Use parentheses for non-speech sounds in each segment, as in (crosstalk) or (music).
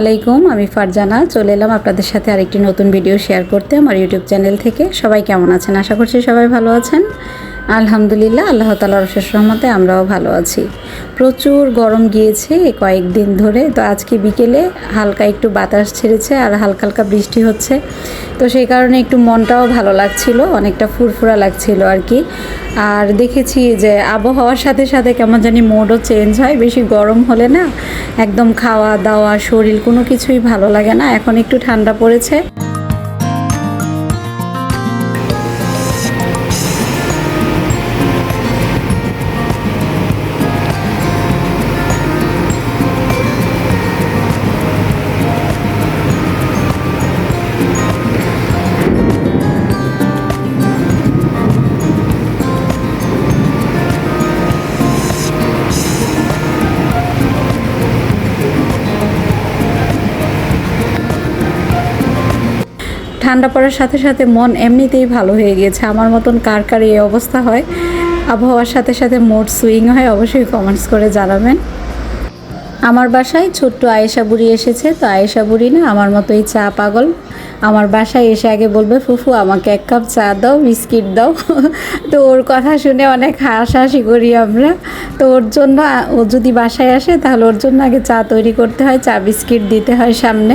আলাইকুম, আমি ফারজানা। চলে এলাম আপনাদের সাথে আরেকটি নতুন ভিডিও শেয়ার করতে আমার ইউটিউব চ্যানেল থেকে। সবাই কেমন আছেন? আশা করছি সবাই ভালো আছেন। আলহামদুলিল্লাহ, আল্লাহ তালার অশেষ রহমতে আমরাও ভালো আছি। প্রচুর গরম গিয়েছে কয়েকদিন ধরে, তো আজকে বিকেলে হালকা একটু বাতাস ছেড়েছে আর হালকা হালকা বৃষ্টি হচ্ছে। তো সেই কারণে একটু মনটাও ভালো লাগছিল, অনেকটা ফুরফুরা লাগছিল আর কি। আর দেখেছি যে আবহাওয়ার সাথে সাথে কেমন জানি মোডও চেঞ্জ হয়, বেশি গরম হলে না একদম খাওয়া দাওয়া শরীর কোনো কিছুই ভালো লাগে না, এখন একটু ঠান্ডা পড়েছে। ঠান্ডা পড়ার সাথে সাথে মন এমনিতেই ভালো হয়ে গিয়েছে। আমার মতন কার কার এই অবস্থা হয়? আবহাওয়ার সাথে সাথে মোড সুইং হয়, অবশ্যই কমেন্টস করে জানাবেন। আমার বাসায় ছোট্ট আয়েশা বুড়ি এসেছে, তো আয়েশা বুড়ি না আমার মতোই চা পাগল। আমার বাসায় এসে আগে বলবে, ফুফু, আমাকে এক কাপ চা দাও, বিস্কিট দাও। (laughs) তো ওর কথা শুনে অনেক হাসাহাসি করি আমরা। তো ওর জন্য, ও যদি বাসায় আসে, তাহলে ওর জন্য আগে চা তৈরি করতে হয়, চা, বিস্কিট দিতে হয় সামনে।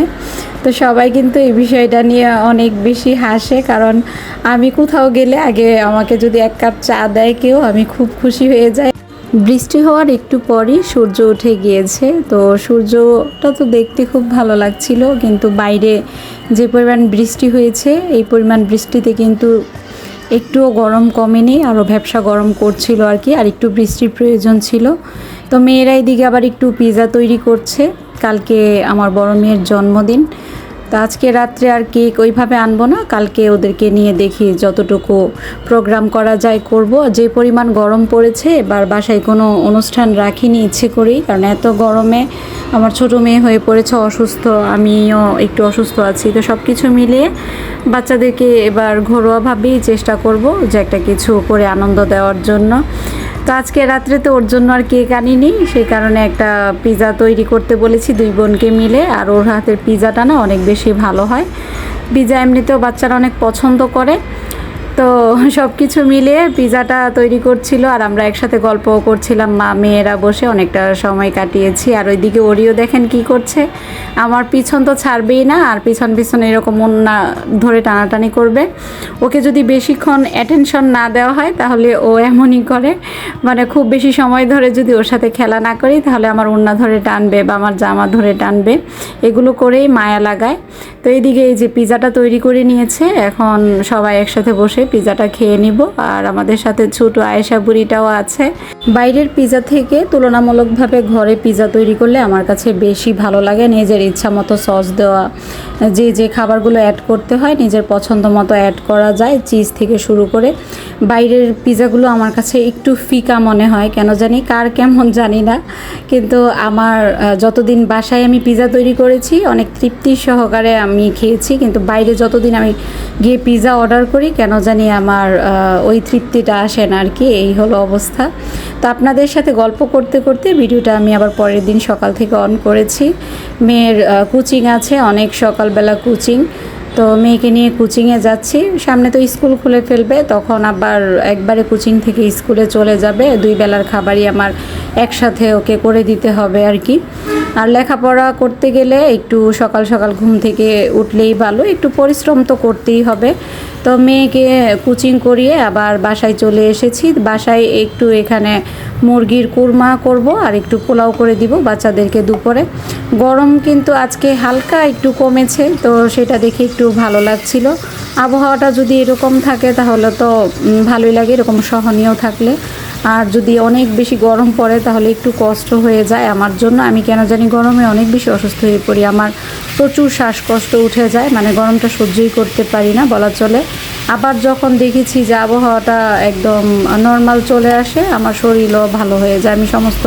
তো সবাই কিন্তু এই বিষয়টা নিয়ে অনেক বেশি হাসে, কারণ আমি কোথাও গেলে আগে আমাকে যদি এক কাপ চা দেয় কেউ, আমি খুব খুশি হয়ে যাই। বৃষ্টি হওয়ার একটু পরই সূর্য উঠে গিয়েছে। তো সূর্যটা তো দেখতে খুব ভালো লাগছিল, কিন্তু বাইরে যে পরিমাণ বৃষ্টি হয়েছে, এই পরিমাণ বৃষ্টিতে কিন্তু একটুও গরম কমেনি, আরও ব্যবসা গরম করছিল আর কি, আর একটু বৃষ্টির প্রয়োজন ছিল। তো মেয়েরা এদিকে আবার একটু পিৎজা তৈরি করছে। কালকে আমার বড় মেয়ের জন্মদিন তো আজকে রাত্রে আর কেক ওইভাবে আনব না, কালকে ওদেরকে নিয়ে দেখি যতটুকু প্রোগ্রাম করা যায় করব। যে পরিমাণ গরম পড়েছে, এবার বাসায় কোনো অনুষ্ঠান রাখিনি ইচ্ছে করেই, কারণ এত গরমে আমার ছোট মেয়ে হয়ে পড়েছে, অসুস্থ, আমিও একটু অসুস্থ আছি। তো সব কিছু মিলিয়ে বাচ্চাদেরকে এবার ঘরোয়াভাবেই চেষ্টা করব যে একটা কিছু করে আনন্দ দেওয়ার জন্য। তো আজকে রাত্রে তো ওর জন্য আর কেক আনিনি, সেই কারণে একটা পিজা তৈরি করতে বলেছি দুই বোনকে মিলে, আর ওর হাতের পিজাটা না অনেক বেশি ভালো হয়। পিজা এমনিতেও বাচ্চারা অনেক পছন্দ করে তো সব কিছু মিলিয়ে পিৎজাটা তৈরি করছিল আর আমরা একসাথে গল্পও করছিলাম, মা, মেয়েরা বসে অনেকটা সময় কাটিয়েছি। আর ওইদিকে ওরিও দেখেন কি করছে। আমার পিছন তো ছাড়বেই না, আর পিছন পিছন এরকম না ধরে টানাটানি করবে। ওকে যদি বেশিক্ষণ অ্যাটেনশন না দেওয়া হয়, তাহলে ও এমনই করে। মানে খুব বেশি সময় ধরে যদি ওর সাথে খেলা না করি, তাহলে আমার ওড়না ধরে টানবে বা আমার জামা ধরে টানবে। এগুলো করেই মায়া লাগায়। তো এইদিকে এই যে পিৎজাটা তৈরি করে নিয়েছে, এখন সবাই একসাথে বসে পিৎজাটা খেয়ে নিব। আর আমাদের সাথে ছোট আয়েশা বুড়িটাও আছে। বাইরের পিৎজা থেকে তুলনামূলকভাবে ঘরে পিৎজা তৈরি করলে আমার কাছে বেশি ভালো লাগে। নিজের ইচ্ছা মতো সস দেওয়া, যে যে খাবারগুলো অ্যাড করতে হয়, নিজের পছন্দ মতো অ্যাড করা যায় চিজ থেকে শুরু করে। বাইরের পিৎজাগুলো আমার কাছে একটু ফিকা মনে হয়, কেন জানি, কার কেমন জানি না। কিন্তু আমার যতদিন বাসায় আমি পিৎজা তৈরি করেছি, অনেক তৃপ্তি সহকারে আমি খেয়েছি, কিন্তু বাইরে যতদিন আমি গিয়ে পিৎজা অর্ডার করি, কেন জানি আমার ওই তৃপ্তিটা আসে না আর কি এই হলো অবস্থা। তো আপনাদের সাথে গল্প করতে করতে ভিডিওটা আমি আবার পরের দিন সকাল থেকে অন করেছি। মেয়ের কোচিং আছে, অনেক সকালবেলা কোচিং তো মেয়েকে নিয়ে কোচিংয়ে যাচ্ছি, সামনে তো স্কুল খুলে ফেলবে, তখন আবার একবারে কোচিং থেকে স্কুলে চলে যাবে, দুই বেলার খাবারই আমার একসাথে ওকে করে দিতে হবে আর কি আর লেখাপড়া করতে গেলে একটু সকাল সকাল ঘুম থেকে উঠলেই ভালো, একটু পরিশ্রম তো করতেই হবে। তো মেয়েকে কোচিং করিয়ে আবার বাসায় চলে এসেছি। বাসায় একটু এখানে মুরগির কুরমা করব আর একটু পোলাও করে দিব বাচ্চাদেরকে দুপুরে। গরম কিন্তু আজকে হালকা একটু কমেছে, তো সেটা দেখে একটু ভালো লাগছিল। আবহাওয়াটা যদি এরকম থাকে তাহলে তো ভালোই লাগে, এরকম সহনীয় থাকলে। আর যদি অনেক বেশি গরম পড়ে তাহলে একটু কষ্ট হয়ে যায় আমার জন্য। আমি কেন জানি গরমে অনেক বেশি অসুস্থ হয়ে পড়ি। আমার প্রচুর শ্বাসকষ্ট উঠে যায় মানে গরমটা সহ্যই করতে পারি না বলা চলে। আবার যখন দেখেছি যে আবহাওয়াটা একদম নর্মাল চলে আসে, আমার শরীরও ভালো হয়ে যায়, আমি সমস্ত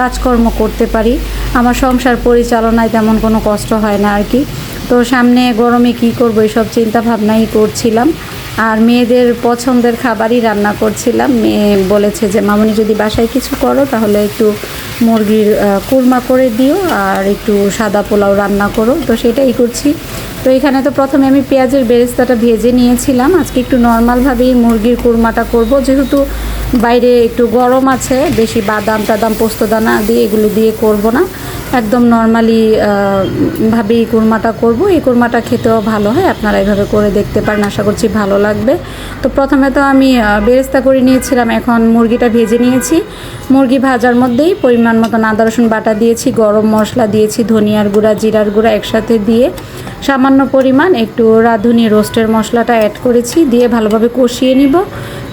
কাজকর্ম করতে পারি। আমার সংসার পরিচালনায় তেমন কোনো কষ্ট হয় না আর কি। তো সামনে গরমে কি করব এইসব চিন্তা ভাবনাই করছিলাম। আর মেয়েদের পছন্দের খাবারই রান্না করছিলাম। মেয়ে বলেছে যে, মামনি যদি বাসায় কিছু করো, তাহলে একটু মুরগির কুরমা করে দিও আর একটু সাদা পোলাও রান্না করো। তো সেটাই করছি। তো এখানে তো প্রথমে আমি পেঁয়াজের বেরেস্তাটা ভেজে নিয়েছিলাম। আজকে একটু নর্মালভাবেই মুরগির কুরমাটা করব। যেহেতু বাইরে একটু গরম আছে, বেশি বাদাম টাদাম পোস্তদানা দিয়ে এগুলো দিয়ে করব না। একদম নর্মালি ভাবেই কুরমাটা করব। এই কুরমাটা খেতেও ভালো হয়, আপনারা এভাবে করে দেখতে পারেন, আশা করছি ভালো লাগবে। তো প্রথমে তো আমি বেরেস্তা করে নিয়েছিলাম, এখন মুরগিটা ভেজে নিয়েছি। মুরগি ভাজার মধ্যেই পরিমাণ মতন আদা, রসুন বাটা দিয়েছি, গরম মশলা দিয়েছি, ধনিয়ার গুঁড়া, জিরার গুঁড়া একসাথে দিয়ে সামান্য পরিমাণ একটু রাঁধুনি রোস্টের মশলাটা অ্যাড করেছি, দিয়ে ভালোভাবে কষিয়ে নিব।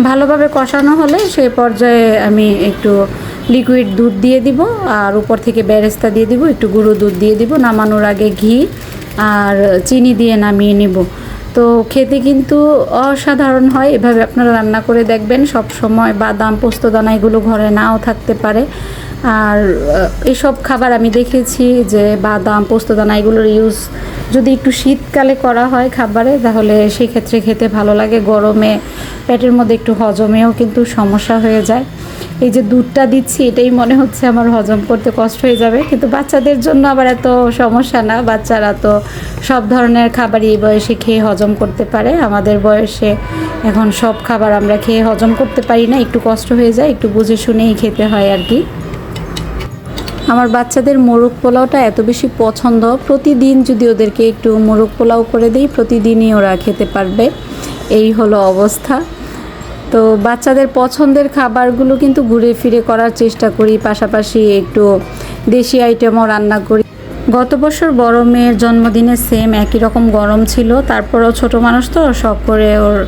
ভালোভাবে কষানো হলে সে পর্যায়ে আমি একটু লিকুইড দুধ দিয়ে দিব, আর উপর থেকে বেরেস্তা দিয়ে দিব, একটু গুঁড়ো দুধ দিয়ে দিব, নামানোর আগে ঘি আর চিনি দিয়ে নামিয়ে নিব। তো খেতে কিন্তু অসাধারণ হয়, এভাবে আপনারা রান্না করে দেখবেন সব সময় বাদাম, পোস্তদানা এগুলো ঘরে নাও থাকতে পারে। আর এসব খাবার আমি দেখেছি যে বাদাম, পোস্তদানা এগুলোর ইউজ যদি একটু শীতকালে করা হয় খাবারে, তাহলে সেক্ষেত্রে খেতে ভালো লাগে। গরমে পেটের মধ্যে একটু হজমেও কিন্তু সমস্যা হয়ে যায়। এই যে দুধটা দিচ্ছি, এটাই মনে হচ্ছে আমার হজম করতে কষ্ট হয়ে যাবে। কিন্তু বাচ্চাদের জন্য আবার এত সমস্যা না। বাচ্চারা তো সব ধরনের খাবারই এই বয়সে খেয়ে হজম করতে পারে। আমাদের বয়সে এখন সব খাবার আমরা খেয়ে হজম করতে পারি না। একটু কষ্ট হয়ে যায়, একটু বুঝে শুনেই খেতে হয় আর কি। আমার বাচ্চাদের মোরগ পোলাওটা এত বেশি পছন্দ। প্রতিদিন যদি ওদেরকে একটু মোরগ পোলাও করে দিই, প্রতিদিনই ওরা খেতে পারবে। এই হলো অবস্থা। তো বাচ্চাদের পছন্দের খাবারগুলো কিন্তু ঘুরে ফিরে করার চেষ্টা করি। পাশাপাশি একটু দেশি আইটেমও রান্না করি। গত বছর বড় মেয়ের জন্মদিনে সেম একই রকম গরম ছিল। তারপরেও ছোট মানুষ তো, শখ করে ওর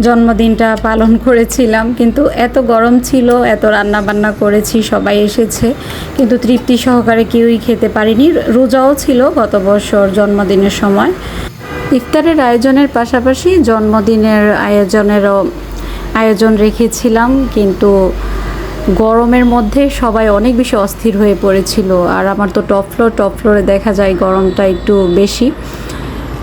জন্মদিনটা পালন করেছিলাম। কিন্তু এত গরম ছিল, এত রান্না বান্না করেছি, সবাই এসেছে। কিন্তু তৃপ্তি সহকারে কেউই খেতে পারিনি। রোজাও ছিল গত বছর জন্মদিনের সময়। ইফতারের আয়োজনের পাশাপাশি জন্মদিনের আয়োজনেরও আয়োজন রেখেছিলাম। কিন্তু গরমের মধ্যে সবাই অনেক বেশি অস্থির হয়ে পড়েছিল। আর আমার তো টপ ফ্লোর টপ ফ্লোরে দেখা যায় গরমটা একটু বেশি।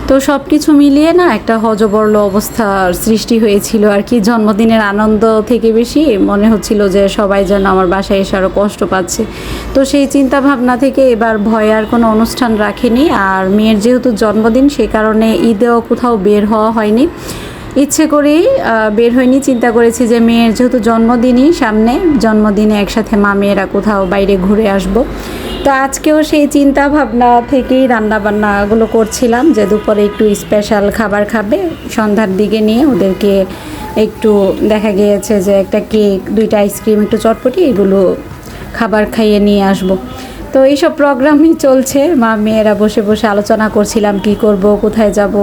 তো সব কিছু মিলিয়ে না একটা হজবরল অবস্থার সৃষ্টি হয়েছিল। আর কি জন্মদিনের আনন্দ থেকে বেশি মনে হচ্ছিল যে সবাই যেন আমার বাসায় এসে আরও কষ্ট পাচ্ছে। তো সেই চিন্তা ভাবনা থেকে এবার ভয় আর কোনো অনুষ্ঠান রাখিনি। আর মেয়ের যেহেতু জন্মদিন, সে কারণে ঈদেও কোথাও বের হওয়া হয়নি। ইচ্ছে করেই বের হয়নি। চিন্তা করেছি যে মেয়ের যেহেতু জন্মদিনই সামনে, জন্মদিনে একসাথে মা মেয়েরা কোথাও বাইরে ঘুরে আসব। তো আজকেও সেই চিন্তা ভাবনা থেকেই রান্না বান্নাগুলো করছিলাম যে দুপুরে একটু স্পেশাল খাবার খাবে। সন্ধ্যার দিকে নিয়ে ওদেরকে একটু দেখা গিয়েছে যে একটা কেক দুইটা আইসক্রিম একটু চটপটি, এগুলো খাবার খাইয়ে নিয়ে আসব। তো এইসব প্রোগ্রামই চলছে। মা মেয়েরা বসে বসে আলোচনা করছিলাম, কি করব, কোথায় যাব।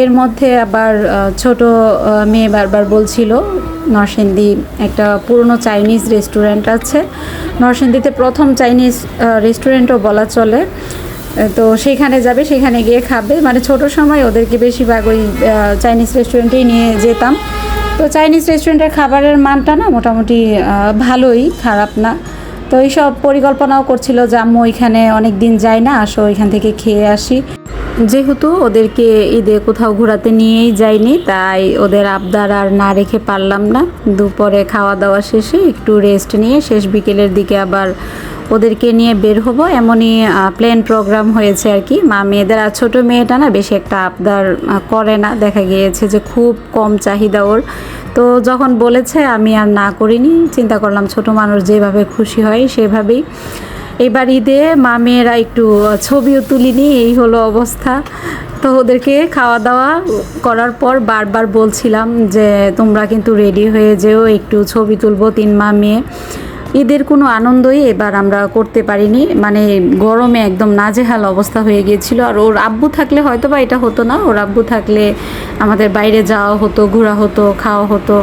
এর মধ্যে আবার ছোট মেয়ে বারবার বলছিল, নরসিংদী একটা পুরনো চাইনিজ রেস্টুরেন্ট আছে। নরসিংদীতে প্রথম চাইনিজ রেস্টুরেন্টও বলা চলে। তো সেখানে যাবে, সেখানে গিয়ে খাবে। মানে ছোট সময় ওদেরকে বেশিরভাগ ওই চাইনিজ রেস্টুরেন্টেই নিয়ে যেতাম। তো চাইনিজ রেস্টুরেন্টের খাবারের মানটা না মোটামুটি ভালোই, খারাপ না। তো এইসব পরিকল্পনাও করছিল যে আম্মু ওইখানে অনেক দিন যায় না, আসো ওইখান থেকে খেয়ে আসি। যেহেতু ওদেরকে ঈদে কোথাও ঘোরাতে নিয়েই যাইনি, তাই ওদের আবদার আর না রেখে পারলাম না। দুপুরে খাওয়া দাওয়া শেষে একটু রেস্ট নিয়ে শেষ বিকেলের দিকে আবার ওদেরকে নিয়ে বের হব। এমনই প্ল্যান প্রোগ্রাম হয়েছে আর কি। মা মেয়েদের, আর ছোটো মেয়েটা না বেশি একটা আবদার করে না। দেখা গিয়েছে যে খুব কম চাহিদা ওর। তো যখন বলেছে, আমি আর না করিনি, চিন্তা করলাম ছোট মানুষ যেভাবে খুশি হয় সেভাবেই। এবার ঈদে মা মেয়েরা একটু ছবিও তুলিনি, এই হলো অবস্থা। তো ওদেরকে খাওয়া দাওয়া করার পর বারবার বলছিলাম যে, তোমরা কিন্তু রেডি হয়ে যেও, একটু ছবি তুলবো তিন মা মেয়ে। ঈদের কোনো আনন্দই এবার আমরা করতে পারিনি। মানে গরমে একদম নাজেহাল অবস্থা হয়ে গিয়েছিল। আর ওর আব্বু থাকলে হয়তো বা এটা হতো না। ওর আব্বু থাকলে আমাদের বাইরে যাওয়া হতো, ঘোরা হতো, খাওয়া হতো।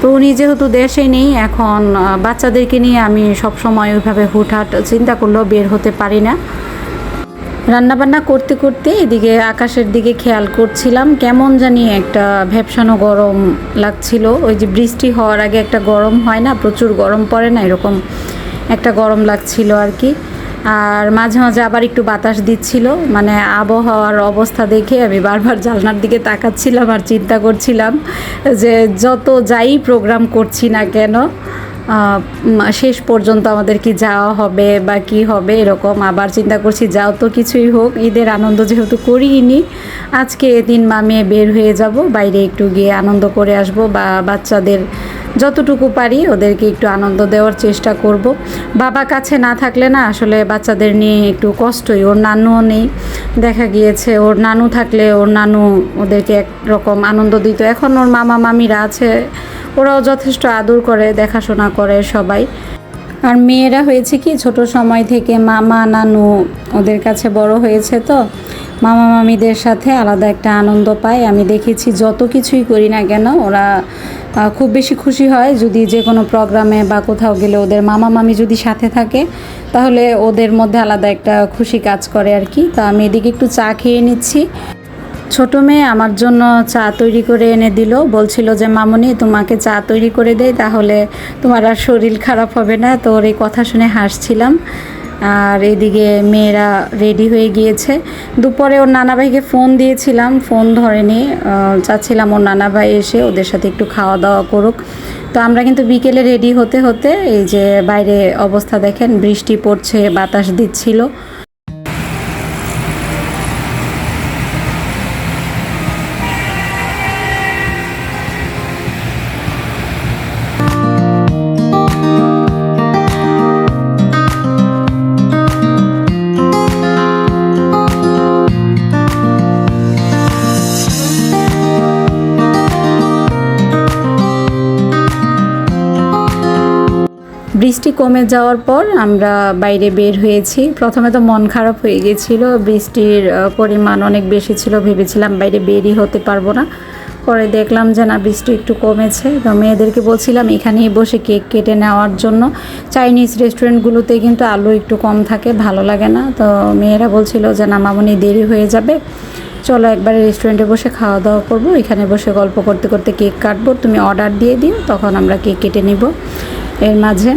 তো উনি যেহেতু দেশে নেই, এখন বাচ্চাদেরকে নিয়ে আমি সবসময় ওইভাবে হুটহাট চিন্তা করলেও বের হতে পারি না। রান্নাবান্না করতে করতে এদিকে আকাশের দিকে খেয়াল করছিলাম, কেমন জানি একটা ভ্যাপসানো গরম লাগছিল। ওই যে বৃষ্টি হওয়ার আগে একটা গরম হয় না, প্রচুর গরম পড়ে না, এরকম একটা গরম লাগছিল আর কি। আর মাঝে মাঝে আবার একটু বাতাস দিচ্ছিল মানে আবহাওয়ার অবস্থা দেখে আমি বারবার জানলার দিকে তাকাচ্ছিলাম আর চিন্তা করছিলাম যে যত যাই প্রোগ্রাম করছি না কেন শেষ পর্যন্ত আমাদের কি যাওয়া হবে বা কি হবে এরকম আবার চিন্তা করছি, যাও তো কিছুই হোক, ঈদের আনন্দ যেহেতু করিনি, আজকে দিন মামিয়ে বের হয়ে যাব, বাইরে একটু গিয়ে আনন্দ করে আসব বা বাচ্চাদের যতটুকু পারি ওদেরকে একটু আনন্দ দেওয়ার চেষ্টা করব। বাবা কাছে না থাকলে না আসলে বাচ্চাদের নিয়ে একটু কষ্টই, ওর নানুও নেই, দেখা গিয়েছে ওর নানু থাকলে ওর নানু ওদেরকে একরকম আনন্দ দিত, এখন ওর মামা, মামিরা আছে ওরাও যথেষ্ট আদর করে, দেখাশোনা করে সবাই। আর মেয়েরা হয়েছে কি, ছোট সময় থেকে মামা, নানু ওদের কাছে বড় হয়েছে তো। মামা, মামিদের সাথে আলাদা একটা আনন্দ পায়। আমি দেখেছি যত কিছুই করি না কেন, ওরা খুব বেশি খুশি হয়। যদি যে কোনো প্রোগ্রামে বা কোথাও গেলে ওদের মামা, মামি যদি সাথে থাকে, তাহলে ওদের মধ্যে আলাদা একটা খুশি কাজ করে আর কি। তো আমি এদিকে একটু চা খেয়ে নিচ্ছি। ছোট মেয়ে আমার জন্য চা তৈরি করে এনে দিল। বলছিল যে, মামনি, তোমাকে চা তৈরি করে দেয় তাহলে তোমার আর শরীর খারাপ হবে না। তো ওর এই কথা শুনে হাসছিলাম। আর এদিকে মেয়েরা রেডি হয়ে গিয়েছে। দুপুরে ওর নানা ভাইকে ফোন দিয়েছিলাম, ফোন ধরেনি। চাচ্ছিলাম ওর নানা ভাই এসে ওদের সাথে একটু খাওয়া দাওয়া করুক। তো আমরা কিন্তু বিকেলে রেডি হতে হতে এই যে বাইরে অবস্থা দেখেন, বৃষ্টি পড়ছে, বাতাস দিচ্ছিল। বৃষ্টি কমে যাওয়ার পর আমরা বাইরে বের হয়েছি। প্রথমে তো মন খারাপ হয়ে গিয়েছিল, বৃষ্টির পরিমাণ অনেক বেশি ছিল, ভেবেছিলাম বাইরে বেরই হতে পারব না। পরে দেখলাম যে না, বৃষ্টি একটু কমেছে। তো মেয়েদেরকে বলছিলাম, এখানেই বসে কেক কেটে নেওয়ার জন্য। চাইনিজ রেস্টুরেন্টগুলোতে কিন্তু আলো একটু কম থাকে, ভালো লাগে না। তো মেয়েরা বলছিল যে, না মামনি, দেরি হয়ে যাবে। চলো একবারে রেস্টুরেন্টে বসে খাওয়া দাওয়া করব। এখানে বসে গল্প করতে করতে কেক কাটবো। তুমি অর্ডার দিয়ে দিও, তখন আমরা কেক কেটে নিব। এর মাঝে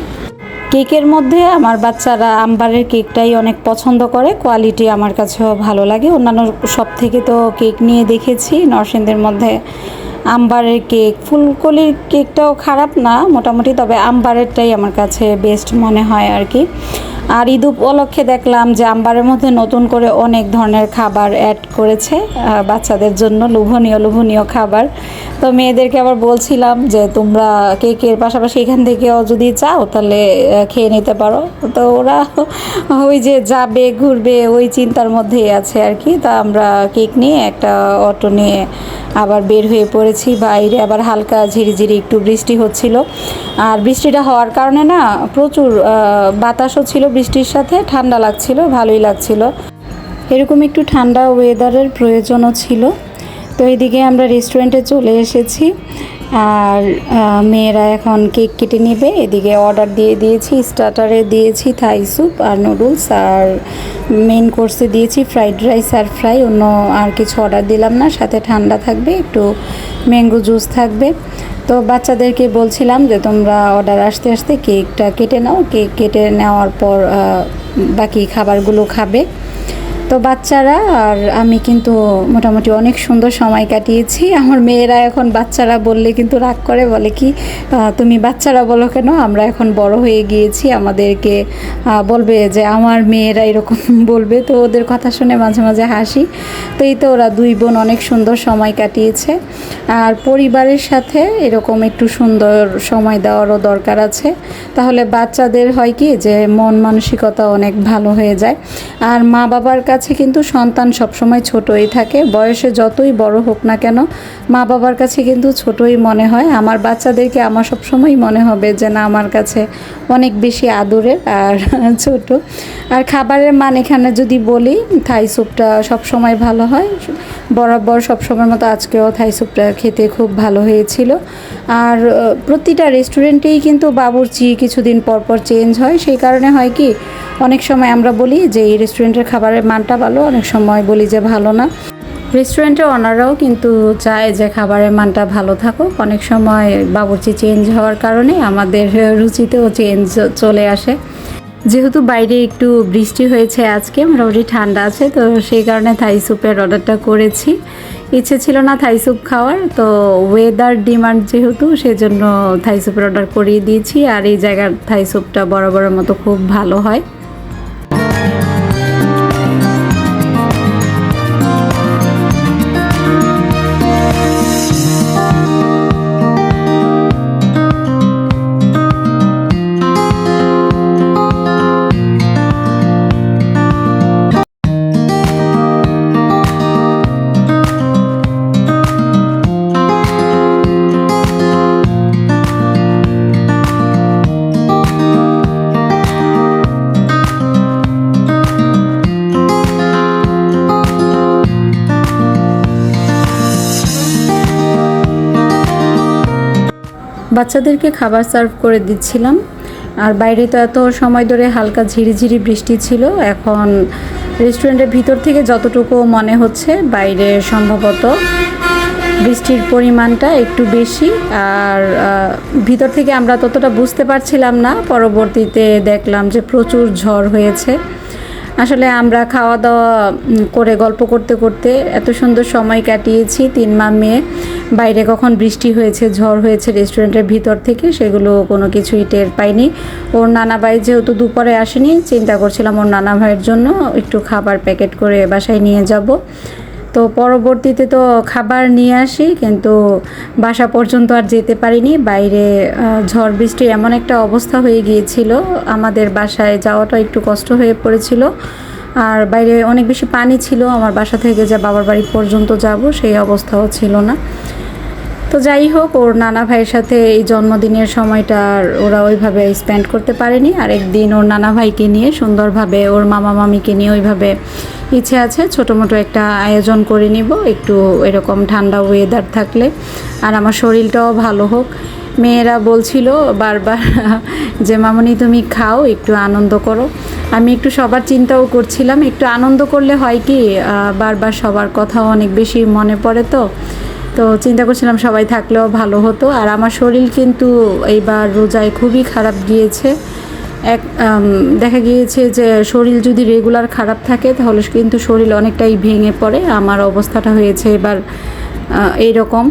কেকের মধ্যে আমার বাচ্চারা আম্বারের কেকটাই অনেক পছন্দ করে। কোয়ালিটি আমার কাছেও ভালো লাগে। অন্যান্য সব থেকে তো কেক নিয়ে দেখেছি, নরসিংদের মধ্যে আম্বারের কেক। ফুলকলির কেকটাও খারাপ না মোটামুটি, তবে আম্বারেরটাই আমার কাছে বেস্ট মনে হয় আর কি। আর ঈদ উপলক্ষে দেখলাম যে আম্বারের মধ্যে নতুন করে অনেক ধরনের খাবার অ্যাড করেছে বাচ্চাদের জন্য লোভনীয় লোভনীয় খাবার। তো মেয়েদেরকে আবার বলছিলাম যে তোমরা কেকের পাশাপাশি এখান থেকেও যদি চাও তাহলে খেয়ে নিতে পারো। তো ওরা (laughs) ওই যে যাবে, ঘুরবে, ওই চিন্তার মধ্যেই আছে আর কি। তা আমরা কেক নিয়ে একটা অটো নিয়ে আবার বের হয়ে পড়েছি। বাইরে আবার হালকা ঝিরিঝিরি একটু বৃষ্টি হচ্ছিল। আর বৃষ্টিটা হওয়ার কারণে না প্রচুর বাতাসও ছিল বৃষ্টির সাথে ঠান্ডা লাগছিল, ভালোই লাগছিল। এরকম একটু ঠান্ডা ওয়েদারের প্রয়োজনও ছিল। তো এদিকে আমরা রেস্টুরেন্টে চলে এসেছি আর মেয়েরা এখন কেক কেটে নেবে। এদিকে অর্ডার দিয়ে দিয়েছি স্টার্টারে দিয়েছি থাই স্যুপ আর নুডলস আর মেন কোর্সে দিয়েছি ফ্রাইড রাইস আর ফ্রাই অন্য আর কিছু অর্ডার দিলাম না, সাথে ঠান্ডা থাকবে, একটু ম্যাঙ্গো জুস থাকবে। তো বাচ্চাদেরকে বলছিলাম যে তোমরা অর্ডার আসতে আসতে কেকটা কেটে নাও। কেক কেটে নেওয়ার পর বাকি খাবারগুলো খাবে। তো বাচ্চারা, আর আমি কিন্তু মোটামুটি অনেক সুন্দর সময় কাটিয়েছি। আমার মেয়েরা এখন বাচ্চারা বললে কিন্তু রাগ করে, বলে কি তুমি বাচ্চারা বলো কেন? আমরা এখন বড় হয়ে গিয়েছি, আমাদেরকে বলবে যে আমার মেয়েরা এরকম (laughs) বলবে। তো ওদের কথা শুনে মাঝে মাঝে হাসি। তো এই তো ওরা দুই বোন অনেক সুন্দর সময় কাটিয়েছে। আর পরিবারের সাথে এরকম একটু সুন্দর সময় দেওয়ারও দরকার আছে। তাহলে বাচ্চাদের হয় কি, যে মন মানসিকতা অনেক ভালো হয়ে যায়। আর মা বাবার কাছে কিন্তু সন্তান সবসময় ছোটই থাকে। বয়সে যতই বড় হোক না কেন, মা বাবার কাছে কিন্তু ছোটই মনে হয়। আমার বাচ্চাদেরকে আমার সবসময় মনে হবে যে, না, আমার কাছে অনেক বেশি আদরের আর (laughs) ছোট। আর খাবারের মান এখানে যদি বলি, থাই স্যুপটা সবসময় ভালো হয়। বরাবর সবসময়ের মতো আজকেও থাই স্যুপটা খেতে খুব ভালো হয়েছিল। আর প্রতিটা রেস্টুরেন্টেই কিন্তু বাবুর্চি কিছুদিন পর পর চেঞ্জ হয়। সেই কারণে হয় কি, অনেক সময় আমরা বলি যে, এই রেস্টুরেন্টের খাবারের মানটা ভালো, অনেক সময় বলি যে ভালো না। রেস্টুরেন্টের ওনারাও কিন্তু চায় যে খাবারের মানটা ভালো থাকুক। অনেক সময় বাবুর্চি চেঞ্জ হওয়ার কারণে আমাদের রুচিতেও চেঞ্জ চলে আসে। যেহেতু বাইরে একটু বৃষ্টি হয়েছে আজকে, মোটামুটি ঠান্ডা আছে, তো সেই কারণে থাই স্যুপের অর্ডারটা করেছি। ইচ্ছে ছিল না থাই স্যুপ খাওয়ার, তো ওয়েদার ডিমান্ড যেহেতু, সেজন্য থাই স্যুপের অর্ডার করিয়ে দিয়েছি। আর এই জায়গার থাই স্যুপটা বরাবরের মতো খুব ভালো হয়। বাচ্চাদেরকে খাবার সার্ভ করে দিচ্ছিলাম। আর বাইরে তো এত সময় ধরে হালকা ঝিরিঝিরি বৃষ্টি ছিল। এখন রেস্টুরেন্টের ভিতর থেকে যতটুকু মনে হচ্ছে, বাইরে সম্ভবত বৃষ্টির পরিমাণটা একটু বেশি। আর ভিতর থেকে আমরা ততটা বুঝতে পারছিলাম না। পরবর্তীতে দেখলাম যে প্রচুর ঝড় হয়েছে। আসলে আমরা খাওয়া দাওয়া করে গল্প করতে করতে এত সুন্দর সময় কাটিয়েছি তিন মা মেয়ে। বাইরে কখন বৃষ্টি হয়েছে, ঝড় হয়েছে রেস্টুরেন্টের ভিতর থেকে সেগুলো কোনো কিছুই টের পাইনি। ওর নানা ভাই যেহেতু দুপুরে আসেনি, চিন্তা করছিলাম ওর নানা ভাইয়ের জন্য একটু খাবার প্যাকেট করে বাসায় নিয়ে যাব। তো পরবর্তীতে তো খাবার নিয়ে আসি, কিন্তু বাসা পর্যন্ত আর যেতে পারিনি। বাইরে ঝড় বৃষ্টির এমন একটা অবস্থা হয়ে গিয়েছিল, আমাদের বাসায় যাওয়াটা একটু কষ্ট হয়ে পড়েছিল। আর বাইরে অনেক বেশি পানি ছিল, আমার বাসা থেকে যা বাবার বাড়ি পর্যন্ত যাব সেই অবস্থাও ছিল না। তো যাই হোক, ওর নানা ভাইয়ের সাথে এই জন্মদিনের সময়টা আর ওরা ওইভাবে স্পেন্ড করতে পারেনি। আর একদিন ওর নানা ভাইকে নিয়ে সুন্দরভাবে, ওর মামা মামিকে নিয়ে ওইভাবে ইচ্ছে আছে ছোটো মোটো একটা আয়োজন করে নিব, একটু এরকম ঠান্ডা ওয়েদার থাকলে। আর আমার শরীরটাও ভালো হোক। মেয়েরা বলছিল বারবার যে, মামনি, তুমি খাও, একটু আনন্দ করো। আমি একটু সবার চিন্তাও করছিলাম, একটু আনন্দ করলে হয় কি বারবার সবার কথাও অনেক বেশি মনে পড়ে তো। তো চিন্তা করছিলাম সবাই থাকলেও ভালো হতো। আর আমার শরীর কিন্তু এইবার রোজায় খুবই খারাপ গিয়েছে। এক দেখা গিয়েছে যে শরীর যদি রেগুলার খারাপ থাকে, তাহলে কিন্তু শরীর অনেকটাই ভেঙে পড়ে। আমার অবস্থাটা হয়েছে এবার এই রকম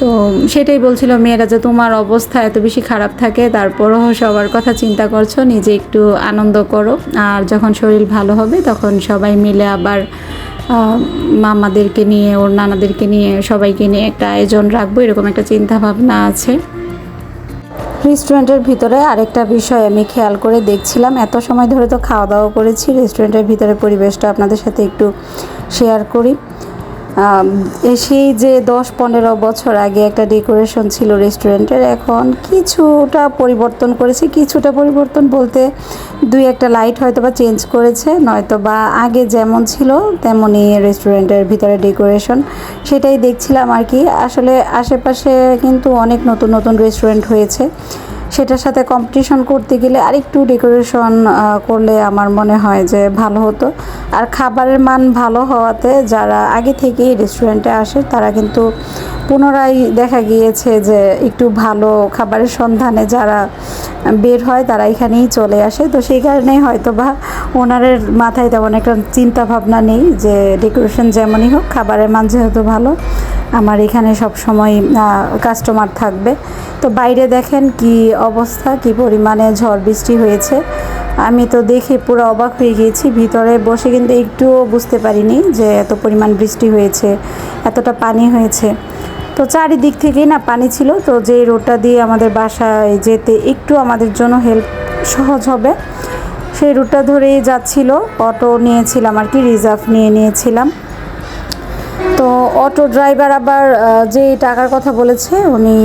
তো সেটাই বলছিল মেয়েরা যে তোমার অবস্থা এত বেশি খারাপ থাকে, তারপরও সবার কথা চিন্তা করছ, নিজে একটু আনন্দ করো। আর যখন শরীর ভালো হবে, তখন সবাই মিলে আবার মামাদেরকে নিয়ে, ওর নানাদেরকে নিয়ে, সবাইকে নিয়ে একটা আয়োজন রাখব, এরকম একটা চিন্তা ভাবনা আছে। রেস্টুরেন্টের ভিতরে আরেকটা বিষয় আমি খেয়াল করে দেখছিলাম। এত সময় ধরে তো খাওয়া দাওয়া করেছি। রেস্টুরেন্টের ভিতরে পরিবেশটা আপনাদের সাথে একটু শেয়ার করি। সেই যে দশ পনেরো বছর আগে একটা ডেকোরেশন ছিল রেস্টুরেন্টের এখন কিছুটা পরিবর্তন করেছে। কিছুটা পরিবর্তন বলতে দুই একটা লাইট হয়তো বা চেঞ্জ করেছে নয়তো বা আগে যেমন ছিল তেমনই রেস্টুরেন্টের ভিতরে ডেকোরেশন সেটাই দেখছিলাম আর কি। আসলে আশেপাশে কিন্তু অনেক নতুন নতুন রেস্টুরেন্ট হয়েছে। সেটার সাথে কম্পিটিশন করতে গেলে আরেকটু ডেকোরেশন করলে আমার মনে হয় যে ভালো হতো। আর খাবারের মান ভালো হওয়াতে যারা আগে থেকেই রেস্টুরেন্টে আসে, তারা কিন্তু পুনরায় দেখা গিয়েছে যে একটু ভালো খাবারের সন্ধানে যারা বের হয়, তারা এখানেই চলে আসে। তো সেই কারণেই হয়তো বা ওনারের মাথায় তেমন একটা চিন্তা ভাবনা নেই যে ডেকোরেশন যেমনই হোক, খাবারের মান যেহেতু ভালো আমার এখানে সব সময় কাস্টমার থাকবে। তো বাইরে দেখেন কি অবস্থা, কি পরিমাণে ঝড় বৃষ্টি হয়েছে। আমি তো দেখে পুরো অবাক হয়ে গিয়েছি, ভিতরে বসে কিন্তু একটুও বুঝতে পারিনি যে এত পরিমাণ বৃষ্টি হয়েছে, এতটা পানি হয়েছে। তো চারিদিক থেকেই না পানি ছিল, তো যে রোডটা দিয়ে আমাদের বাসায় যেতে একটু আমাদের জন্য হেল্প সহজ হবে। সেই রুটটা ধরেই যাচ্ছিল, অটো নিয়েছিলাম আর কি রিজার্ভ নিয়ে নিয়েছিলাম। তো অটো ড্রাইভার আবার যে টাকার কথা বলেছে, উনি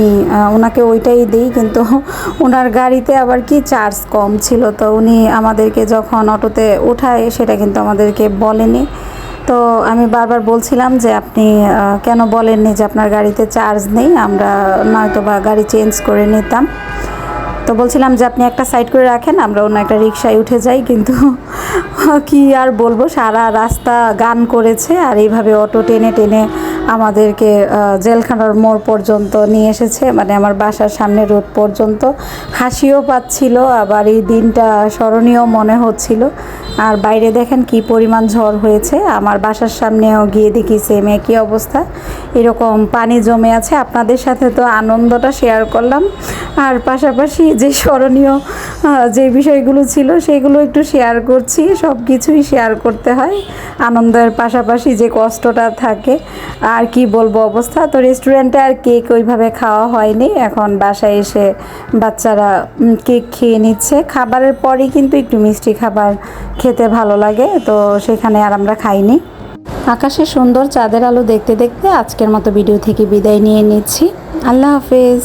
ওনাকে ওইটাই দিই, কিন্তু (laughs) ওনার গাড়িতে আবার কি চার্জ কম ছিল? তো উনি আমাদেরকে যখন অটোতে উঠায়, সেটা কিন্তু আমাদেরকে বলেনি। তো আমি বারবার বলছিলাম যে আপনি কেন বলেননি যে আপনার গাড়িতে চার্জ নেই? আমরা নয়তো বা গাড়ি চেঞ্জ করে নিতাম। তো বলছিলাম যে আপনি একটা সাইড করে রাখেন, আমরা অন্য একটা রিক্সায় উঠে যাই, কিন্তু (laughs) কি আর বলব, সারা রাস্তা গান করেছে আর এইভাবে অটো টেনে টেনে আমাদেরকে জেলখানার মোড় পর্যন্ত নিয়ে এসেছে মানে আমার বাসার সামনে রোড পর্যন্ত। হাসিও পাচ্ছিল, আবার এই দিনটা স্মরণীয় মনে হচ্ছিল। আর বাইরে দেখেন কি পরিমাণ ঝড় হয়েছে, আমার বাসার সামনেও গিয়ে দেখি সেম একই অবস্থা। এরকম পানি জমে আছে, আপনাদের সাথে তো আনন্দটা শেয়ার করলাম। আর পাশাপাশি যে স্মরণীয় যে বিষয়গুলো ছিল, সেগুলো একটু শেয়ার করছি সব কিছুই শেয়ার করতে হয়। আনন্দের পাশাপাশি যে কষ্টটা থাকে। আর কি বলব অবস্থা? তো রেস্টুরেন্টে আর কেক ওইভাবে খাওয়া হয়নি। এখন বাসায় এসে বাচ্চারা কেক খেয়ে নিচ্ছে। খাবারের পরেই কিন্তু একটু মিষ্টি খাবার খেতে ভালো লাগে, তো সেখানে আর আমরা খাইনি। আকাশে সুন্দর চাঁদের আলো দেখতে দেখতে আজকের মতো ভিডিও থেকে বিদায় নিয়ে নিচ্ছি। আল্লাহ হাফেজ।